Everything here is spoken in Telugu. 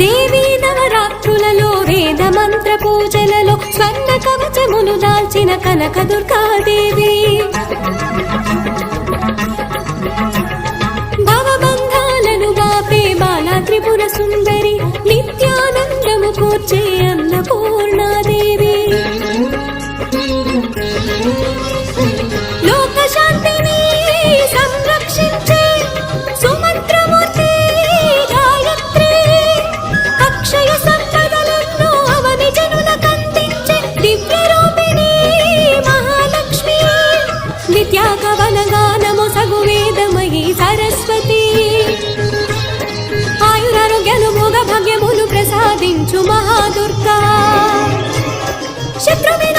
దేవీ నవరాత్రులలో వేద మంత్ర పూజలలో స్వర్ణ కవచములు దాల్చిన కనక దుర్గాదేవి. భవబంధాలను బాపే బాలా త్రిపుర సుందరి త్యాగవనగానము సగు వేదమయీ సరస్వతి ఆయురారోగ్యను భోగ భాగ్యములు ప్రసాదించు మహాదుర్గా శత్రువే